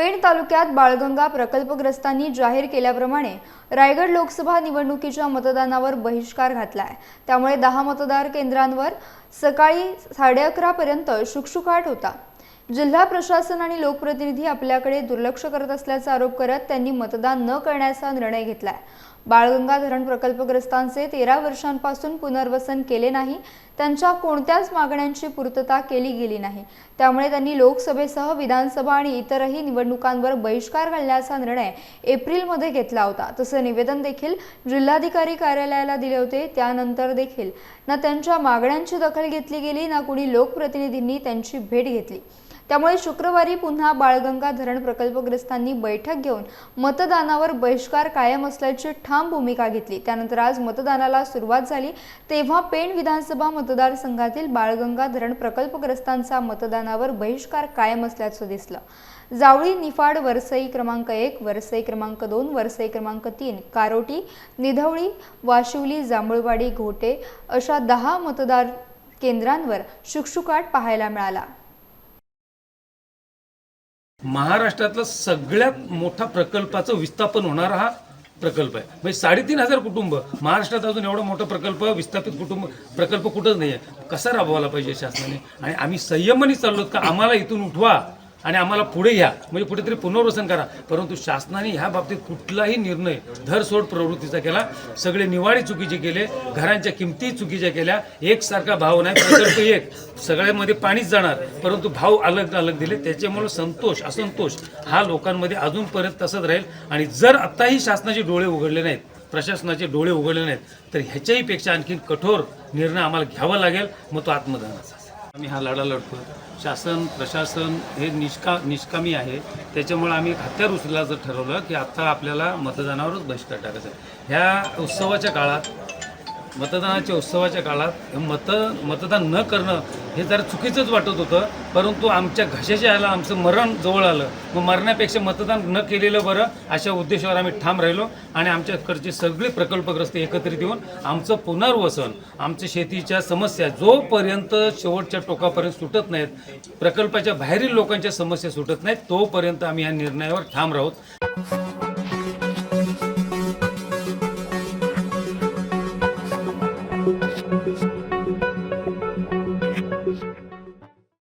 पेण तालुक्यात बाळगंगा प्रकल्पग्रस्तांनी जाहीर केल्याप्रमाणे रायगड लोकसभा निवडणुकीच्या मतदानावर बहिष्कार घातलाय. त्यामुळे दहा मतदार केंद्रांवर सकाळी साडे अकरापर्यंत शुकशुकाट होता. जिल्हा प्रशासन आणि लोकप्रतिनिधी आपल्याकडे दुर्लक्ष करत असल्याचा आरोप करत त्यांनी मतदान न करण्याचा निर्णय घेतलाय. बाळगंगा धरण प्रकल्पग्रस्तांचे तेरा वर्षांपासून पुनर्वसन केले नाही त्यांच्या कोणत्याच मागण्यांची पूर्तता केली गेली नाही. त्यामुळे त्यांनी लोकसभेसह विधानसभा आणि इतरही निवडणुकांवर बहिष्कार घालण्याचा निर्णय एप्रिलमध्ये घेतला होता. तसं निवेदन देखील जिल्हाधिकारी कार्यालयाला दिले होते. त्यानंतर देखील ना त्यांच्या मागण्यांची दखल घेतली गेली ना कुणी लोकप्रतिनिधींनी त्यांची भेट घेतली. त्यामुळे शुक्रवारी पुन्हा बाळगंगा धरण प्रकल्पग्रस्तांनी बैठक घेऊन मतदानावर बहिष्कार कायम असल्याची ठाम भूमिका घेतली. त्यानंतर आज मतदानाला सुरुवात झाली. तेव्हा पेण विधानसभा मतदारसंघातील बाळगंगा धरण प्रकल्पग्रस्तांचा मतदानावर बहिष्कार कायम असल्याचं दिसलं. जावळी निफाड वरसई क्रमांक एक वरसई क्रमांक दोन वरसई क्रमांक तीन कारोटी निधवळी वाशिवली जांभूळवाडी घोटे अशा दहा मतदार केंद्रांवर शुकशुकाट पाहायला मिळाला. महाराष्ट्रातला सगळ्यात मोठा प्रकल्पाचं विस्थापन होणारा हा प्रकल्प आहे. म्हणजे साडेतीन हजार कुटुंब महाराष्ट्रात अजून एवढा मोठा प्रकल्प विस्थापित कुटुंब प्रकल्प कुठंच नाही आहे कसा राबवायला पाहिजे शासनाने? आणि आम्ही संयमाने चाललो का? आम्हाला इथून उठवा. आणि आम्हाला पुढे घ्या. म्हणजे कुठेतरी पुनर्वसन करा. परंतु शासनाने ह्या बाबतीत कुठलाही निर्णय धरसोड प्रवृत्तीचा केला. सगळे निवाडे चुकीचे केले घरांच्या किमती चुकीच्या केल्या एकसारखा भाव नाही प्रकल्प एक. सगळ्यामध्ये पाणीच जाणार. परंतु भाव अलग अलग दिले. त्याच्यामुळे संतोष असंतोष हा लोकांमध्ये अजूनपर्यंत तसंच राहील. आणि जर आत्ताही शासनाचे डोळे उघडले नाहीत प्रशासनाचे डोळे उघडले नाहीत तर ह्याच्याही पेक्षा आणखी कठोर निर्णय आम्हाला घ्यावा लागेल. मग तो आत्मदानाचा आम्ही हा लढा लढतो. शासन प्रशासन हे निष्का निष्कामी आहे. त्याच्यामुळे आम्ही हत्यार उचलायचं ठरवलं की आत्ता आपल्याला मतदानावरच बहिष्कार टाकायचा आहे. ह्या उत्सवाच्या काळात मतदानाच्या उत्सवाच्या काळात मत मतदान न करणं हे जरा चुकीचंच वाटत होतं. परंतु आमच्या घशाच्या आला आमचं मरण जवळ आलं. मग मरण्यापेक्षा मतदान न केलेलं बरं अशा उद्देशावर आम्ही ठाम राहिलो आणि आमच्याकडचे सगळे प्रकल्पग्रस्त एकत्रित येऊन आमचं पुनर्वसन आमच्या शेतीच्या समस्या जोपर्यंत शेवटच्या टोकापर्यंत सुटत नाहीत प्रकल्पाच्या बाहेरील लोकांच्या समस्या सुटत नाहीत तोपर्यंत आम्ही या निर्णयावर ठाम राहूत.